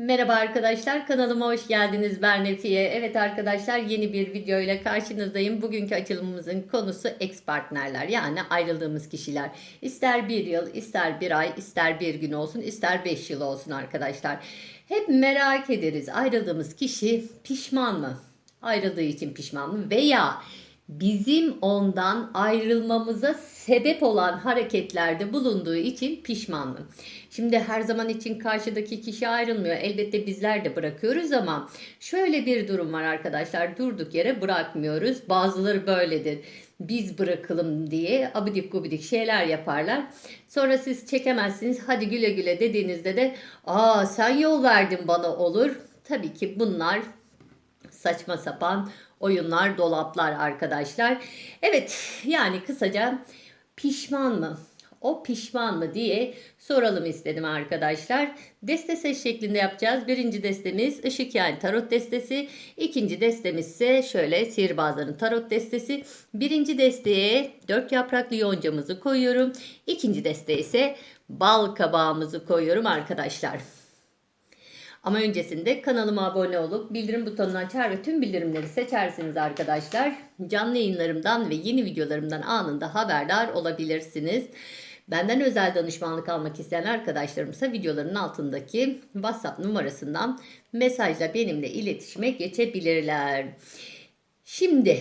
Merhaba arkadaşlar kanalıma hoş geldiniz ben Nefiye. Evet arkadaşlar yeni bir video ile karşınızdayım. Bugünkü açılımımızın konusu ex partnerler yani ayrıldığımız kişiler. İster bir yıl, ister bir ay, ister bir gün olsun, ister beş yıl olsun arkadaşlar. Hep merak ederiz ayrıldığımız kişi pişman mı? Ayrıldığı için pişman mı? Veya bizim ondan ayrılmamıza sebep olan hareketlerde bulunduğu için pişman mı? Şimdi her zaman için karşıdaki kişi ayrılmıyor. Elbette bizler de bırakıyoruz ama şöyle bir durum var arkadaşlar. Durduk yere bırakmıyoruz. Bazıları böyledir. Biz bırakalım diye abidik gubidik şeyler yaparlar. Sonra siz çekemezsiniz. Hadi güle güle dediğinizde de aa sen yol verdin bana olur. Tabii ki bunlar saçma sapan oyunlar, dolaplar arkadaşlar. Evet yani kısaca pişman mı? O pişman mı diye soralım istedim arkadaşlar. Deste seç şeklinde yapacağız. Birinci destemiz ışık yani tarot destesi. İkinci destemiz ise şöyle sihirbazların tarot destesi. Birinci desteye dört yapraklı yoncamızı koyuyorum. İkinci desteye ise bal kabağımızı koyuyorum arkadaşlar. Ama öncesinde kanalıma abone olup bildirim butonunu açar ve tüm bildirimleri seçersiniz arkadaşlar. Canlı yayınlarımdan ve yeni videolarımdan anında haberdar olabilirsiniz. Benden özel danışmanlık almak isteyen arkadaşlarımsa videoların altındaki WhatsApp numarasından mesajla benimle iletişime geçebilirler. Şimdi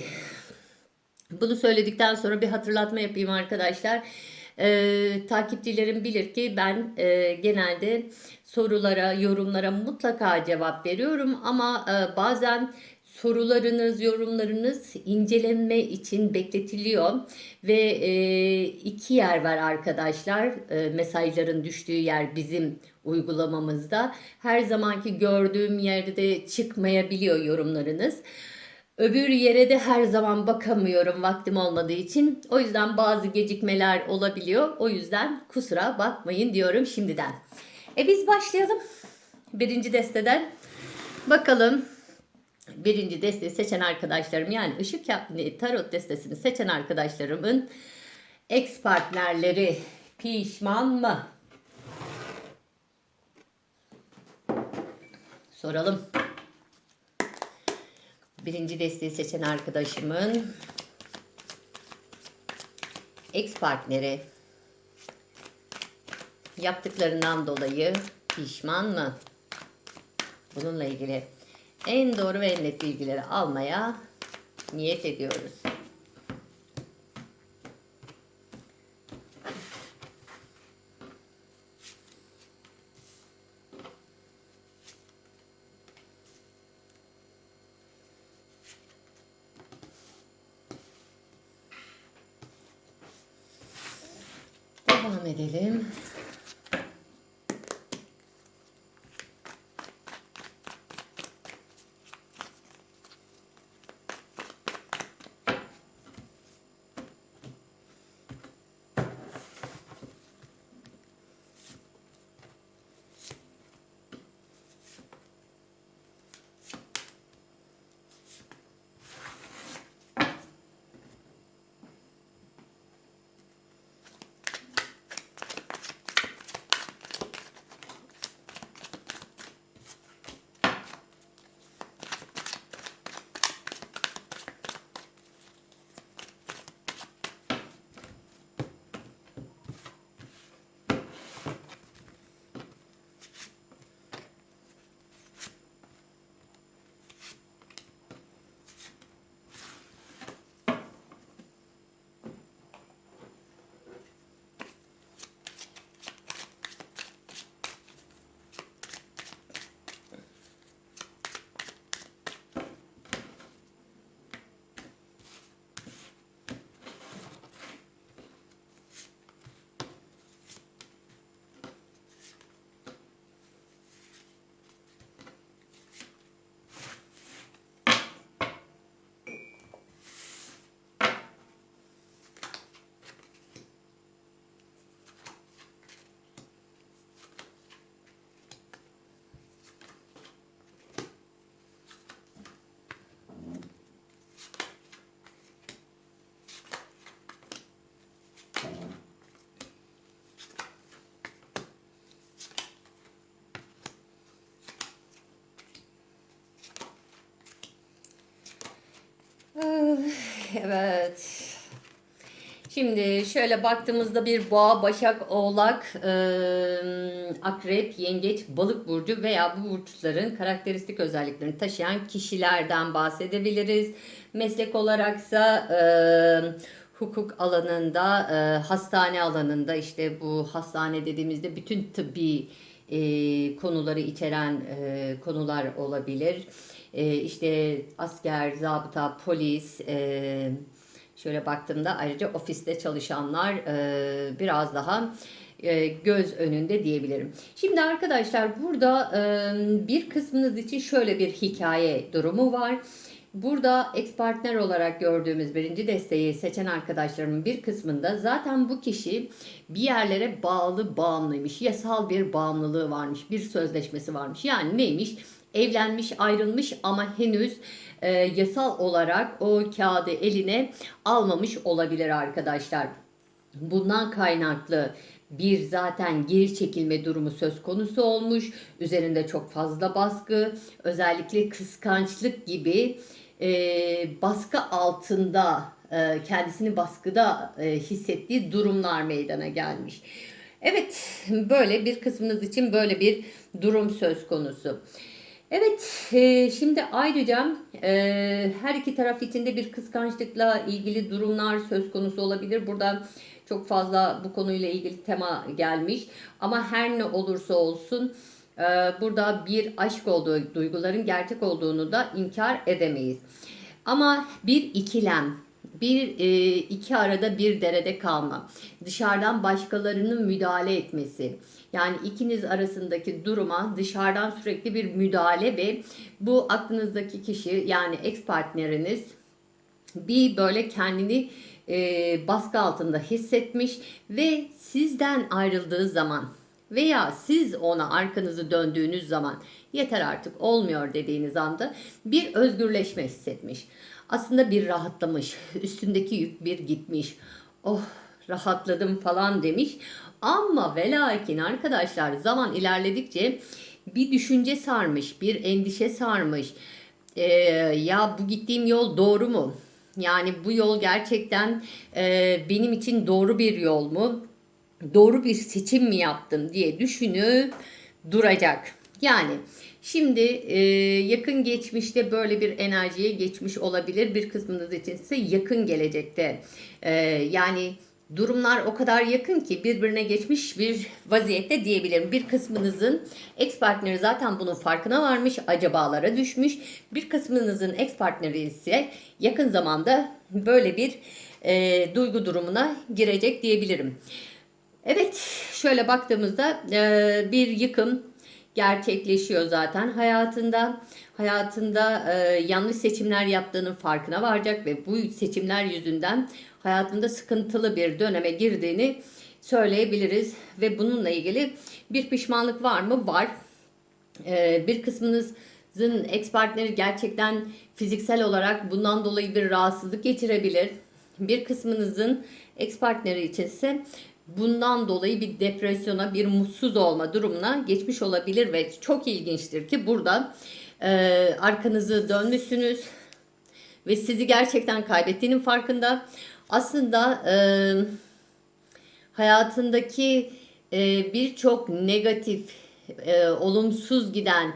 bunu söyledikten sonra bir hatırlatma yapayım arkadaşlar. Ee, takipçilerim bilir ki ben e, genelde sorulara, yorumlara mutlaka cevap veriyorum ama e, bazen sorularınız, yorumlarınız incelenme için bekletiliyor ve e, iki yer var arkadaşlar. E, mesajların düştüğü yer bizim uygulamamızda. Her zamanki gördüğüm yerde de çıkmayabiliyor yorumlarınız. Öbür yere de her zaman bakamıyorum vaktim olmadığı için. O yüzden bazı gecikmeler olabiliyor. O yüzden kusura bakmayın diyorum şimdiden. E biz başlayalım. Birinci desteden. Bakalım birinci desteği seçen arkadaşlarım yani ışık tarot destesini seçen arkadaşlarımın ex partnerleri pişman mı? Soralım. Birinci desteği seçen arkadaşımın ex partneri yaptıklarından dolayı pişman mı? Bununla ilgili en doğru ve en net bilgileri almaya niyet ediyoruz. Evet. Şimdi şöyle baktığımızda bir boğa, başak, oğlak, e, akrep, yengeç, balık burcu veya bu burçların karakteristik özelliklerini taşıyan kişilerden bahsedebiliriz. Meslek olaraksa e, hukuk alanında, e, hastane alanında işte bu hastane dediğimizde bütün tıbbi e, konuları içeren e, konular olabilir. E, işte asker, zabıta, polis, e, şöyle baktığımda ayrıca ofiste çalışanlar e, biraz daha e, göz önünde diyebilirim. Şimdi arkadaşlar burada e, bir kısmınız için şöyle bir hikaye durumu var. Burada ex partner olarak gördüğümüz birinci desteği seçen arkadaşlarımın bir kısmında zaten bu kişi bir yerlere bağlı bağımlıymış. Yasal bir bağımlılığı varmış. Bir sözleşmesi varmış. Yani neymiş? Evlenmiş, ayrılmış ama henüz e, yasal olarak o kağıdı eline almamış olabilir arkadaşlar. Bundan kaynaklı bir zaten geri çekilme durumu söz konusu olmuş. Üzerinde çok fazla baskı, özellikle kıskançlık gibi e, baskı altında e, kendisini baskıda e, hissettiği durumlar meydana gelmiş. Evet, böyle bir kısmınız için böyle bir durum söz konusu. Evet, e, şimdi ayrıca e, her iki taraf içinde bir kıskançlıkla ilgili durumlar söz konusu olabilir. Burada çok fazla bu konuyla ilgili tema gelmiş. Ama her ne olursa olsun e, burada bir aşk olduğu, duyguların gerçek olduğunu da inkar edemeyiz. Ama bir ikilem, bir e, iki arada bir derede kalma, dışarıdan başkalarının müdahale etmesi, yani ikiniz arasındaki duruma dışarıdan sürekli bir müdahale ve bu aklınızdaki kişi yani ex partneriniz bir böyle kendini e, baskı altında hissetmiş ve sizden ayrıldığı zaman veya siz ona arkanızı döndüğünüz zaman yeter artık olmuyor dediğiniz anda bir özgürleşme hissetmiş. Aslında bir rahatlamış, üstündeki yük bir gitmiş. Oh rahatladım falan demiş. Ama ve lakin arkadaşlar zaman ilerledikçe bir düşünce sarmış, bir endişe sarmış. Ee, ya bu gittiğim yol doğru mu? Yani bu yol gerçekten e, benim için doğru bir yol mu? Doğru bir seçim mi yaptım diye düşünüp duracak. Yani şimdi e, yakın geçmişte böyle bir enerjiye geçmiş olabilir. Bir kısmınız için ise yakın gelecekte. E, yani durumlar o kadar yakın ki birbirine geçmiş bir vaziyette diyebilirim. Bir kısmınızın ex partneri zaten bunun farkına varmış, acabalara düşmüş. Bir kısmınızın ex partneri ise yakın zamanda böyle bir e, duygu durumuna girecek diyebilirim. Evet, şöyle baktığımızda e, bir yıkım gerçekleşiyor zaten hayatında. Hayatında e, yanlış seçimler yaptığının farkına varacak ve bu seçimler yüzünden hayatında sıkıntılı bir döneme girdiğini söyleyebiliriz. Ve bununla ilgili bir pişmanlık var mı? Var. E, bir kısmınızın ex partneri gerçekten fiziksel olarak bundan dolayı bir rahatsızlık geçirebilir. Bir kısmınızın ex partneri içinse bundan dolayı bir depresyona, bir mutsuz olma durumuna geçmiş olabilir ve çok ilginçtir ki burada e, arkanızı dönmüşsünüz ve sizi gerçekten kaybettiğinin farkında. Aslında e, hayatındaki e, birçok negatif, e, olumsuz giden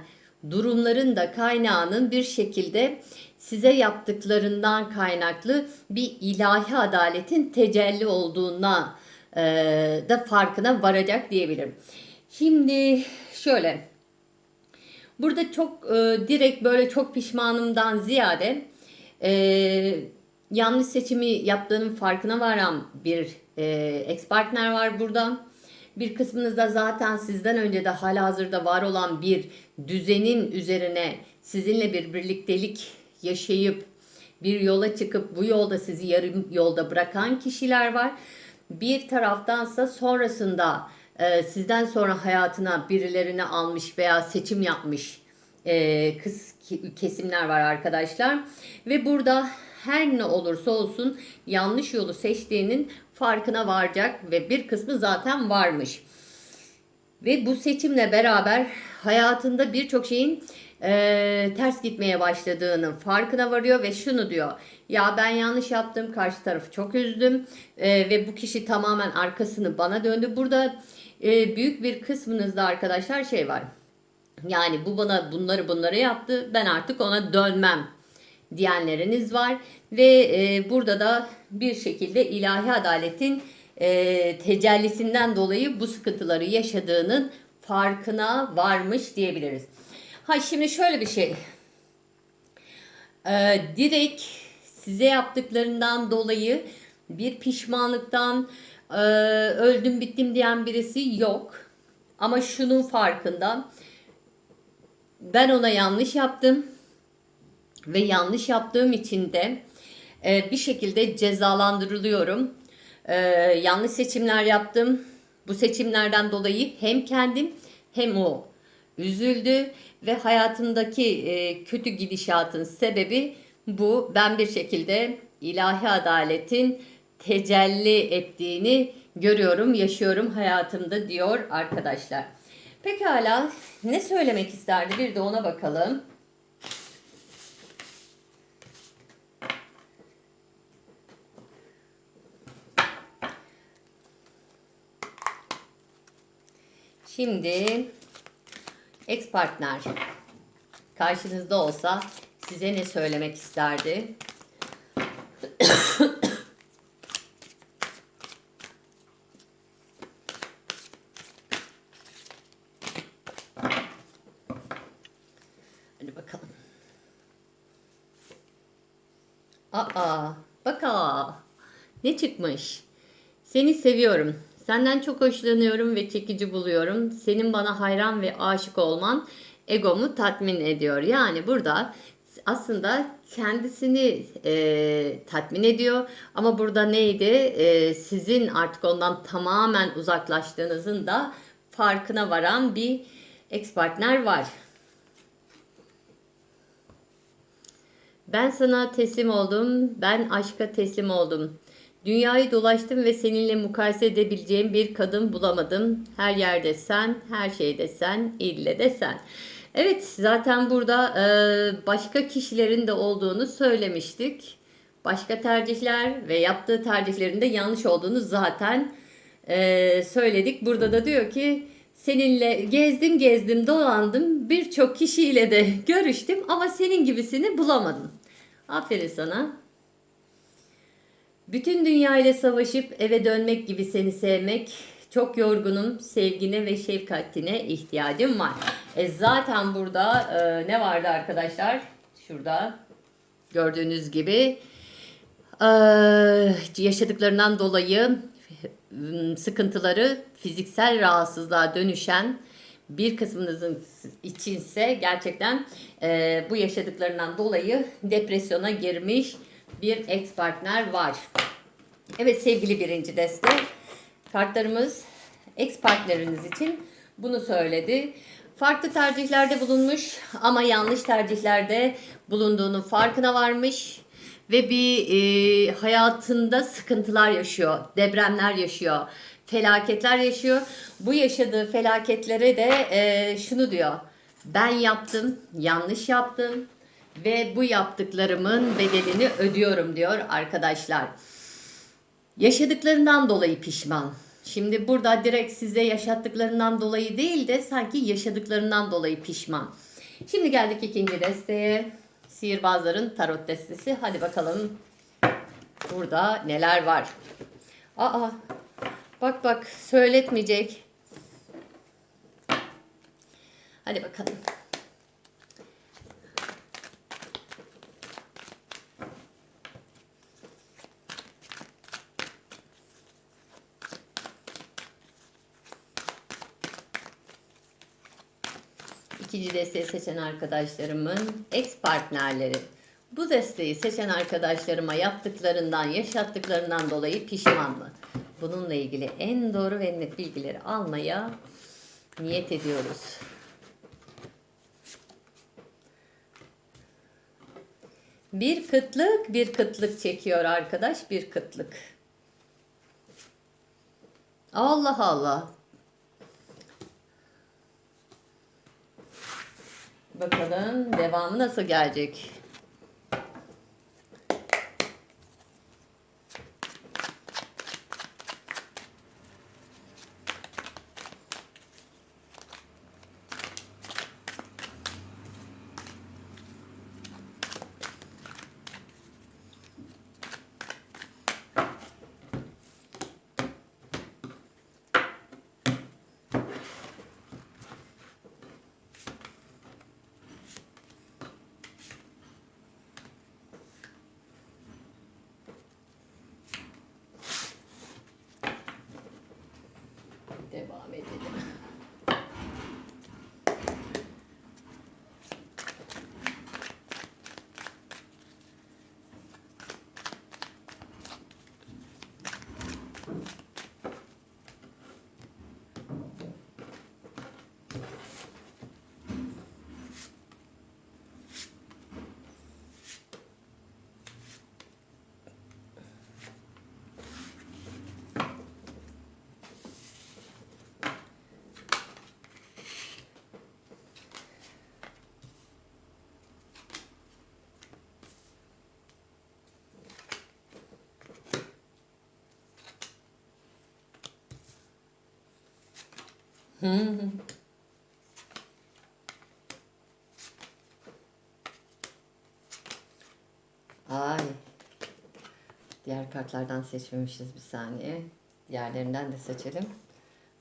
durumların da kaynağının bir şekilde size yaptıklarından kaynaklı bir ilahi adaletin tecelli olduğuna e, da farkına varacak diyebilirim. Şimdi şöyle burada çok e, direkt böyle çok pişmanımdan ziyade e, yanlış seçimi yaptığının farkına varan bir e, ex partner var burada. Bir kısmınızda zaten sizden önce de hala hazırda var olan bir düzenin üzerine sizinle bir birliktelik yaşayıp bir yola çıkıp bu yolda sizi yarım yolda bırakan kişiler var. Bir taraftansa sonrasında e, sizden sonra hayatına birilerini almış veya seçim yapmış e, kız kesimler var arkadaşlar. Ve burada her ne olursa olsun yanlış yolu seçtiğinin farkına varacak ve bir kısmı zaten varmış. Ve bu seçimle beraber hayatında birçok şeyin e, ters gitmeye başladığının farkına varıyor ve şunu diyor. Ya ben yanlış yaptım, karşı tarafı çok üzdüm e, ve bu kişi tamamen arkasını bana döndü. Burada e, büyük bir kısmınızda arkadaşlar şey var. Yani bu bana bunları bunları yaptı, ben artık ona dönmem diyenleriniz var ve e, burada da bir şekilde ilahi adaletin e, tecellisinden dolayı bu sıkıntıları yaşadığının farkına varmış diyebiliriz. Ha şimdi şöyle bir şey. E, direkt size yaptıklarından dolayı bir pişmanlıktan e, öldüm bittim diyen birisi yok. Ama şunun farkında. Ben ona yanlış yaptım ve yanlış yaptığım için de e, bir şekilde cezalandırılıyorum. E, yanlış seçimler yaptım. Bu seçimlerden dolayı hem kendim hem o üzüldü ve hayatımdaki e, kötü gidişatın sebebi bu. Ben bir şekilde ilahi adaletin tecelli ettiğini görüyorum, yaşıyorum hayatımda diyor arkadaşlar. Pekala ne söylemek isterdi bir de ona bakalım. Şimdi ex partner karşınızda olsa size ne söylemek isterdi? Hadi bakalım. Aa, bak aa. Ne çıkmış? Seni seviyorum. Senden çok hoşlanıyorum ve çekici buluyorum. Senin bana hayran ve aşık olman egomu tatmin ediyor. Yani burada aslında kendisini e, tatmin ediyor. Ama burada neydi? E, sizin artık ondan tamamen uzaklaştığınızın da farkına varan bir ex partner var. Ben sana teslim oldum. Ben aşka teslim oldum. Dünyayı dolaştım ve seninle mukayese edebileceğim bir kadın bulamadım. Her yerde sen, her şeyde sen, ille de sen. Evet zaten burada e, başka kişilerin de olduğunu söylemiştik. Başka tercihler ve yaptığı tercihlerin de yanlış olduğunu zaten e, söyledik. Burada da diyor ki seninle gezdim gezdim dolandım birçok kişiyle de görüştüm ama senin gibisini bulamadım. Aferin sana. Bütün dünya ile savaşıp eve dönmek gibi seni sevmek çok yorgunum. Sevgine ve şefkatine ihtiyacım var. E zaten burada e, ne vardı arkadaşlar? Şurada gördüğünüz gibi e, yaşadıklarından dolayı ıı, sıkıntıları fiziksel rahatsızlığa dönüşen bir kısmınızın içinse gerçekten e, bu yaşadıklarından dolayı depresyona girmiş bir ex partner var. Evet sevgili birinci deste kartlarımız ex partneriniz için bunu söyledi. Farklı tercihlerde bulunmuş ama yanlış tercihlerde bulunduğunu farkına varmış ve bir e, hayatında sıkıntılar yaşıyor, depremler yaşıyor, felaketler yaşıyor. Bu yaşadığı felaketlere de e, şunu diyor. Ben yaptım, yanlış yaptım ve bu yaptıklarımın bedelini ödüyorum diyor arkadaşlar. Yaşadıklarından dolayı pişman. Şimdi burada direkt size yaşattıklarından dolayı değil de sanki yaşadıklarından dolayı pişman. Şimdi geldik ikinci desteğe. Sihirbazların tarot destesi. Hadi bakalım burada neler var. Aa bak bak söyletmeyecek. Hadi bakalım. İkinci desteği seçen arkadaşlarımın ex partnerleri. Bu desteği seçen arkadaşlarıma yaptıklarından, yaşattıklarından dolayı pişman mı? Bununla ilgili en doğru ve net bilgileri almaya niyet ediyoruz. Bir kıtlık, bir kıtlık çekiyor arkadaş, bir kıtlık. Allah Allah. Bakalım devamı nasıl gelecek. Devam edelim. Hı. Ay. Diğer kartlardan seçmemişiz bir saniye. Diğerlerinden de seçelim.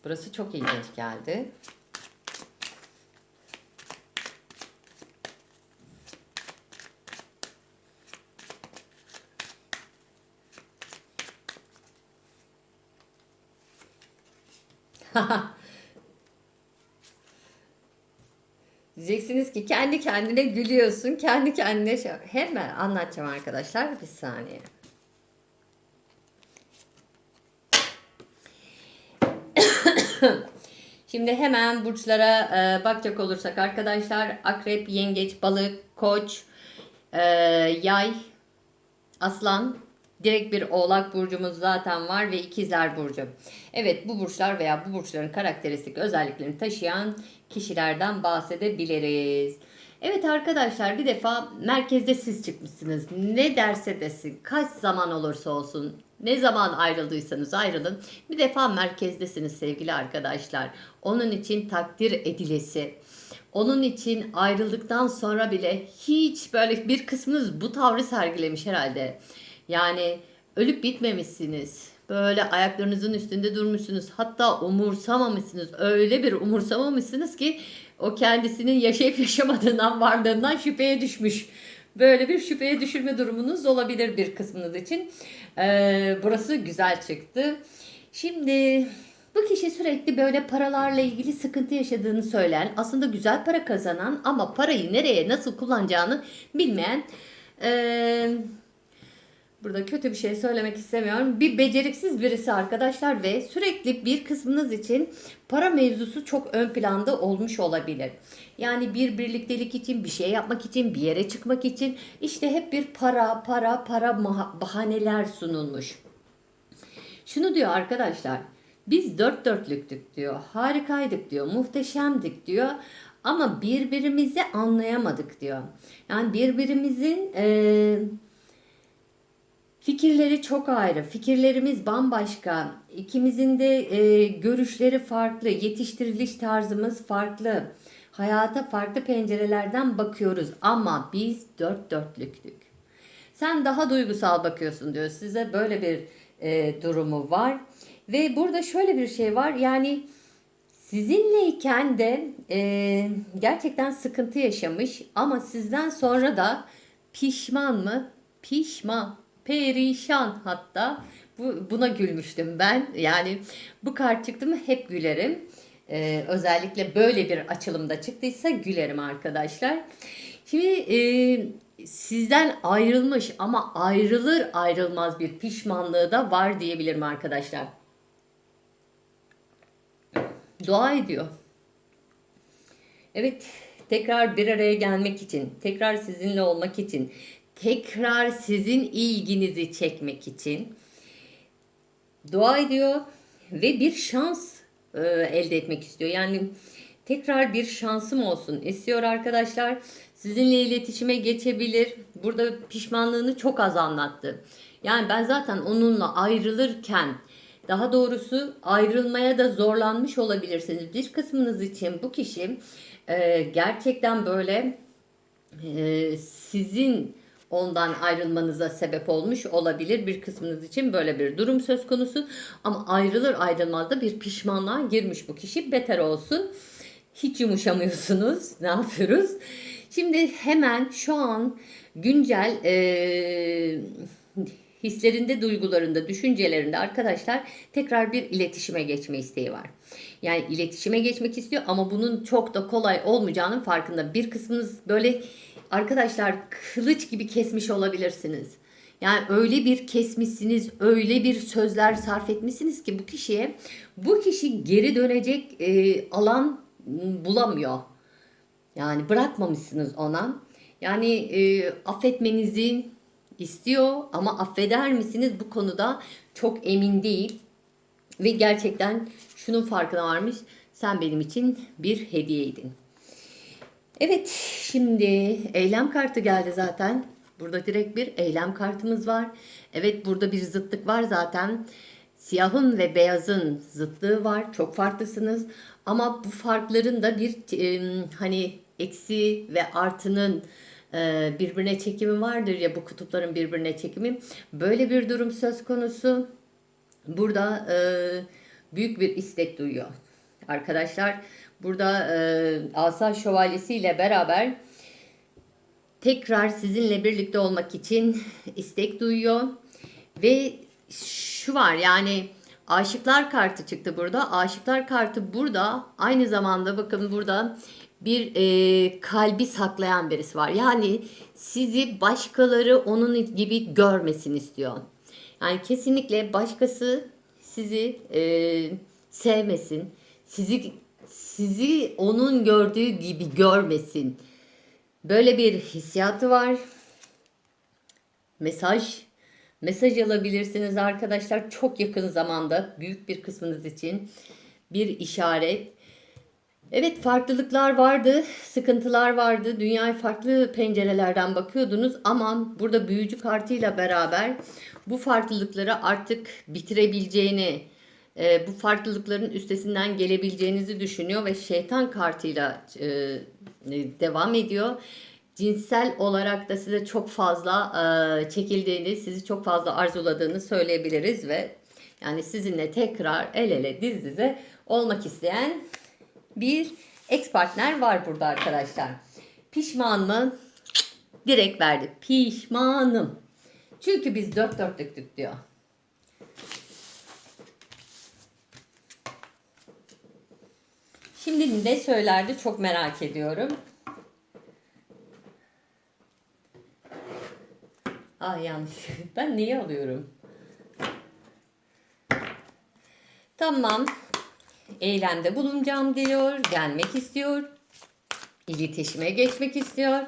Burası çok ilginç geldi. Diyeceksiniz ki kendi kendine gülüyorsun, kendi kendine şey... Hemen anlatacağım arkadaşlar bir saniye. Şimdi hemen burçlara e, bakacak olursak arkadaşlar akrep, yengeç, balık, koç, e, yay, aslan, direkt bir oğlak burcumuz zaten var ve ikizler burcu. Evet bu burçlar veya bu burçların karakteristik özelliklerini taşıyan kişilerden bahsedebiliriz. Evet arkadaşlar bir defa merkezde siz çıkmışsınız. Ne derse desin, kaç zaman olursa olsun, ne zaman ayrıldıysanız ayrılın. Bir defa merkezdesiniz sevgili arkadaşlar. Onun için takdir edilesi. Onun için ayrıldıktan sonra bile hiç böyle bir kısmınız bu tavrı sergilemiş herhalde. Yani ölüp bitmemişsiniz. Böyle ayaklarınızın üstünde durmuşsunuz. Hatta umursamamışsınız. Öyle bir umursamamışsınız ki o kendisinin yaşayıp yaşamadığından varlığından şüpheye düşmüş. Böyle bir şüpheye düşürme durumunuz olabilir bir kısmınız için. Ee, burası güzel çıktı. Şimdi bu kişi sürekli böyle paralarla ilgili sıkıntı yaşadığını söyleyen, aslında güzel para kazanan ama parayı nereye nasıl kullanacağını bilmeyen ee, Burada kötü bir şey söylemek istemiyorum. Bir beceriksiz birisi arkadaşlar ve sürekli bir kısmınız için para mevzusu çok ön planda olmuş olabilir. Yani bir birliktelik için, bir şey yapmak için, bir yere çıkmak için işte hep bir para, para, para bahaneler sunulmuş. Şunu diyor arkadaşlar. Biz dört dörtlüktük diyor. Harikaydık diyor. Muhteşemdik diyor. Ama birbirimizi anlayamadık diyor. Yani birbirimizin eee Fikirleri çok ayrı, fikirlerimiz bambaşka, ikimizin de e, görüşleri farklı, yetiştiriliş tarzımız farklı, hayata farklı pencerelerden bakıyoruz ama biz dört dörtlüktük. Sen daha duygusal bakıyorsun diyor, size böyle bir e, durumu var. Ve burada şöyle bir şey var. Yani sizinleyken de e, gerçekten sıkıntı yaşamış ama sizden sonra da pişman mı? Pişman perişan hatta. Bu, buna gülmüştüm ben. Yani bu kart çıktı mı hep gülerim. Ee, özellikle böyle bir açılımda çıktıysa gülerim arkadaşlar. Şimdi e, sizden ayrılmış ama ayrılır ayrılmaz bir pişmanlığı da var diyebilirim arkadaşlar. Dua ediyor. Evet, tekrar bir araya gelmek için, tekrar sizinle olmak için, tekrar sizin ilginizi çekmek için dua ediyor ve bir şans e, elde etmek istiyor. Yani tekrar bir şansım olsun istiyor arkadaşlar. Sizinle iletişime geçebilir. Burada pişmanlığını çok az anlattı. Yani ben zaten onunla ayrılırken daha doğrusu ayrılmaya da zorlanmış olabilirsiniz. Bir kısmınız için bu kişi e, gerçekten böyle e, sizin ondan ayrılmanıza sebep olmuş olabilir. Bir kısmınız için böyle bir durum söz konusu. Ama ayrılır ayrılmaz da bir pişmanlığa girmiş bu kişi. Beter olsun. Hiç yumuşamıyorsunuz. Ne yapıyoruz? Şimdi hemen şu an güncel e, hislerinde, duygularında, düşüncelerinde arkadaşlar tekrar bir iletişime geçme isteği var. Yani iletişime geçmek istiyor ama bunun çok da kolay olmayacağının farkında. Bir kısmınız böyle arkadaşlar kılıç gibi kesmiş olabilirsiniz. Yani öyle bir kesmişsiniz, öyle bir sözler sarf etmişsiniz ki bu kişiye bu kişi geri dönecek e, alan bulamıyor. Yani bırakmamışsınız ona. Yani e, affetmenizi istiyor ama affeder misiniz bu konuda çok emin değil. Ve gerçekten şunun farkına varmış. Sen benim için bir hediyeydin. Evet şimdi eylem kartı geldi zaten. Burada direkt bir eylem kartımız var. Evet burada bir zıtlık var zaten. Siyahın ve beyazın zıtlığı var. Çok farklısınız. Ama bu farkların da bir e, hani eksi ve artının e, birbirine çekimi vardır ya bu kutupların birbirine çekimi. Böyle bir durum söz konusu. Burada e, büyük bir istek duyuyor. Arkadaşlar burada e, Asa Şövalyesi ile beraber tekrar sizinle birlikte olmak için istek duyuyor. Ve şu var yani aşıklar kartı çıktı burada. Aşıklar kartı burada aynı zamanda bakın burada bir e, kalbi saklayan birisi var. Yani sizi başkaları onun gibi görmesin istiyor. Yani kesinlikle başkası sizi e, sevmesin. Sizi sizi onun gördüğü gibi görmesin. Böyle bir hissiyatı var. Mesaj mesaj alabilirsiniz arkadaşlar çok yakın zamanda büyük bir kısmınız için bir işaret. Evet farklılıklar vardı, sıkıntılar vardı. Dünyaya farklı pencerelerden bakıyordunuz ama burada büyücü kartıyla beraber bu farklılıkları artık bitirebileceğini, e, bu farklılıkların üstesinden gelebileceğinizi düşünüyor ve şeytan kartıyla e, devam ediyor. Cinsel olarak da size çok fazla e, çekildiğini, sizi çok fazla arzuladığını söyleyebiliriz ve yani sizinle tekrar el ele diz dize olmak isteyen bir ex partner var burada arkadaşlar. Pişman mı? Direkt verdi. Pişmanım. Çünkü biz dört dörtlüktük diyor. Şimdi ne söylerdi çok merak ediyorum. Ah yanlış. Ben neyi alıyorum? Tamam. Eylemde bulunacağım diyor. Gelmek istiyor. İletişime geçmek istiyor.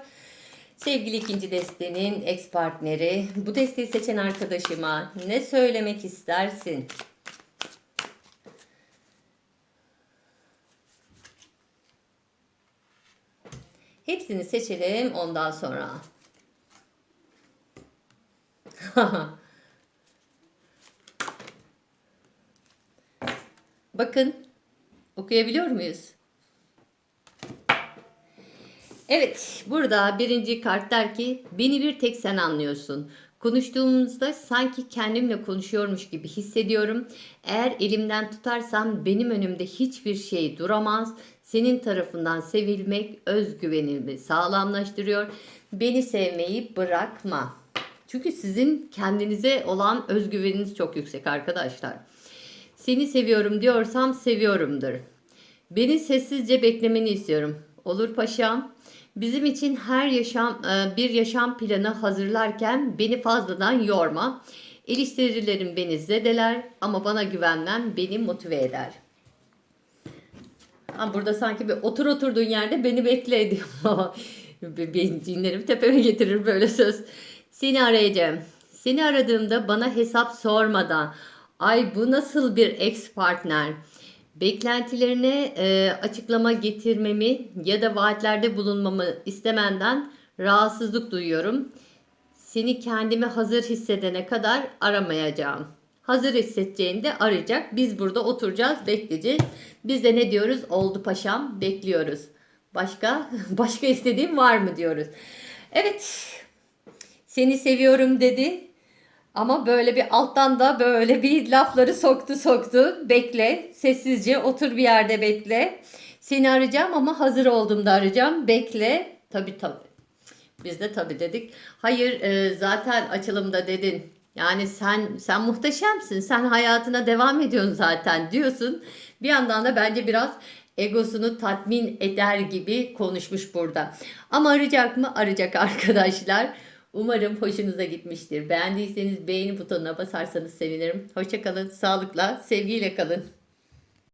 Sevgili ikinci destenin ex partneri, bu desteği seçen arkadaşıma ne söylemek istersin? Hepsini seçelim ondan sonra. Bakın okuyabiliyor muyuz? Evet burada birinci kart der ki beni bir tek sen anlıyorsun. Konuştuğumuzda sanki kendimle konuşuyormuş gibi hissediyorum. Eğer elimden tutarsam benim önümde hiçbir şey duramaz. Senin tarafından sevilmek özgüvenimi sağlamlaştırıyor. Beni sevmeyi bırakma. Çünkü sizin kendinize olan özgüveniniz çok yüksek arkadaşlar. Seni seviyorum diyorsam seviyorumdur. Beni sessizce beklemeni istiyorum. Olur paşam. Bizim için her yaşam e, bir yaşam planı hazırlarken beni fazladan yorma. Eleştirilerim beni zedeler ama bana güvenmem beni motive eder. Ha, burada sanki bir otur oturduğun yerde beni bekle diyor. Benim cinlerim tepeme getirir böyle söz. Seni arayacağım. Seni aradığımda bana hesap sormadan Ay bu nasıl bir ex partner? Beklentilerine e, açıklama getirmemi ya da vaatlerde bulunmamı istemenden rahatsızlık duyuyorum. Seni kendimi hazır hissedene kadar aramayacağım. Hazır hissedeceğinde arayacak. Biz burada oturacağız, bekleyeceğiz. Biz de ne diyoruz? Oldu paşam, bekliyoruz. Başka başka istediğin var mı diyoruz. Evet. Seni seviyorum dedi. Ama böyle bir alttan da böyle bir lafları soktu soktu. Bekle, sessizce otur bir yerde bekle. Seni arayacağım ama hazır olduğumda arayacağım. Bekle. Tabii tabii. Biz de tabii dedik. Hayır e, zaten açılımda dedin. Yani sen sen muhteşemsin. Sen hayatına devam ediyorsun zaten diyorsun. Bir yandan da bence biraz egosunu tatmin eder gibi konuşmuş burada. Ama arayacak mı? Arayacak arkadaşlar. Umarım hoşunuza gitmiştir. Beğendiyseniz beğeni butonuna basarsanız sevinirim. Hoşçakalın, sağlıkla, sevgiyle kalın.